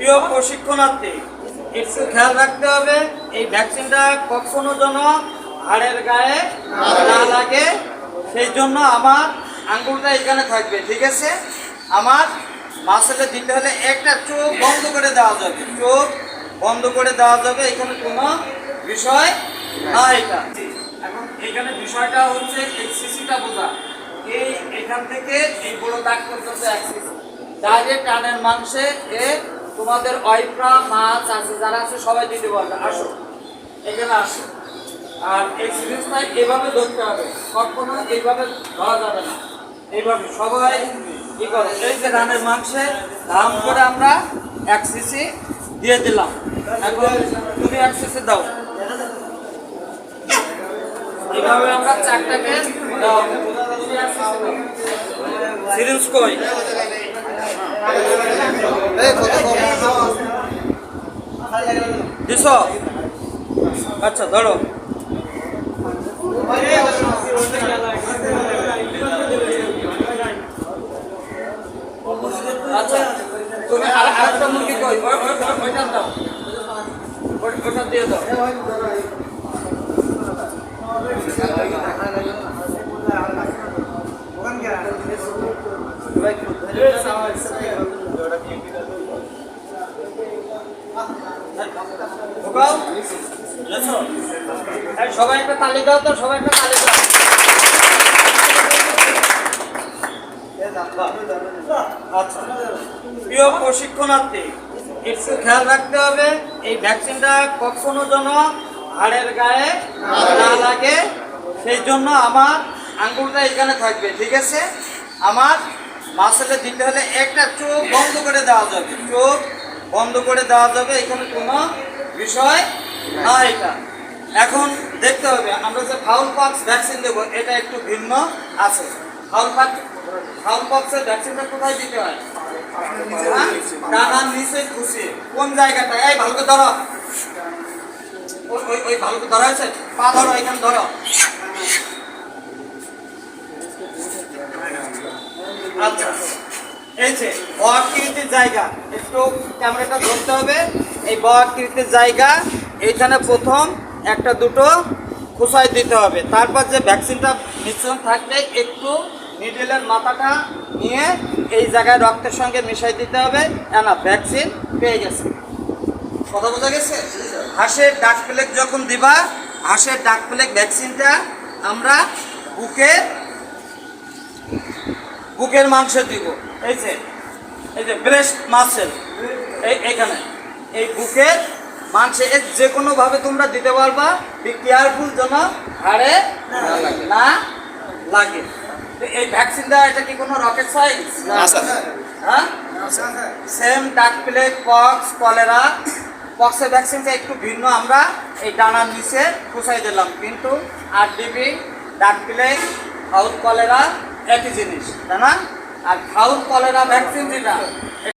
প্রিয় প্রশিক্ষণার্থী, একটু খেয়াল রাখতে হবে, এই ভ্যাকসিনটা কখনো যেন হাড়ের গায়ে না লাগে। সেই জন্য আমার আঙ্গুলটা এখানে থাকবে, ঠিক আছে? আমার মাসেলে দিতে হলে একটা চোখ বন্ধ করে দেওয়া যাবে, চোখ বন্ধ করে দেওয়া যাবে, এখানে কোনো বিষয় না এটা। এখন এখানে বিষয়টা হচ্ছে এক্সিসিটা বোঝা। এই এখান থেকে এই বড় দাগ পর্যন্ত এক্সিস ডাইরেক্ট কানের মাংসে এ তোমাদের অয়প্রা মাছ আছে যারা আছে, সবাই দিতে পারবে। আসো। এখানে আসো। আর এক্সপিরিয়েন্সটা এভাবে ধরতে হবে। কখনো এইভাবে ধরা যাবে না। এইভাবে সবাই কি করো? এই যে ধানের মাংসে ধাম করে আমরা এক সিসি দিয়ে দিলাম। এখন তুমি এক সিসি দাও। এইভাবে আমরা চারটাকে দাও। সিরিঞ্জ কই? দিছ আচ্ছা ধরো আচ্ছা তুমি আর আরেকটা মুরগি কই ওই ওই ওই- ওইটা দাও ওই- ওটা দিয়ে দাও ঢোকাও লেছো। এই সবাই একটা তালি দাও। আচ্ছা। প্রিয় প্রশিক্ষণার্থী, একটু খেয়াল রাখতে হবে, এই ভ্যাকসিনটা কখনো যেন হাড়ের গায়ে না লাগে, সেই জন্য আমার আঙ্গুলটা এখানে থাকবে, ঠিক আছে? আমার মাসেলে দিতে হলে একটা চোখ বন্ধ করে দেওয়া যাবে, চোখ বন্ধ করে দেওয়া যাবে, এখানে কোনো বিষয় না এটা। এখন দেখতে হবে, আমরা যে ফাউল পক্স ভ্যাকসিন দেবো, এটা একটু ভিন্ন আছে। ফাউল পক্স ফাউল পক্সের ভ্যাকসিনটা কোথায় দিতে হয়? হ্যাঁ? নিচে খুশি। কোন জায়গাটা? এই ভালো করে ধরো। ওই ওই ভালো ধরা হয়েছে? পা ধরো, এখানে ধরো। এই যে জায়গা। একটু ক্যামেরাটা ধরতে হবে। এই ব জায়গা, এইখানে প্রথম একটা দুটো খোসাই দিতে হবে। তারপর যে ভ্যাকসিনটা মিশ্রণ থাকবে, একটু নিডেলের মাথাটা নিয়ে এই জায়গায় রক্তের সঙ্গে মিশাই দিতে হবে। না ভ্যাকসিন পেয়ে গেছে। কথা বোঝা গেছে? হাঁসের ডাক প্লেগ যখন দিবা, হাঁসের ডাক প্লেগ ভ্যাকসিনটা আমরা বুকে, বুকের মাংস দিব। এই যে এই যে ব্রেস্ট মাসেল এই এখানে। এই বুকের মাংসে এর যে কোনো ভাবে তোমরা দিতে পারবা বি কেয়ারফুল যেন হাড়ে না লাগে। এই ভ্যাকসিন দেওয়া এটা কি কোনো রকেট সাইন্স হ্যাঁ? Same duck plague pox cholera পক্সের ভ্যাকসিনটা একটু ভিন্ন আমরা এই ডানার নিচে খুঁচাই দিলাম। কিন্তু আর ডিবি ডাক প্লেগ হাউস কলেরা একই জিনিস তাই না? আর হাউস কলেরা ভ্যাকসিন যেটা।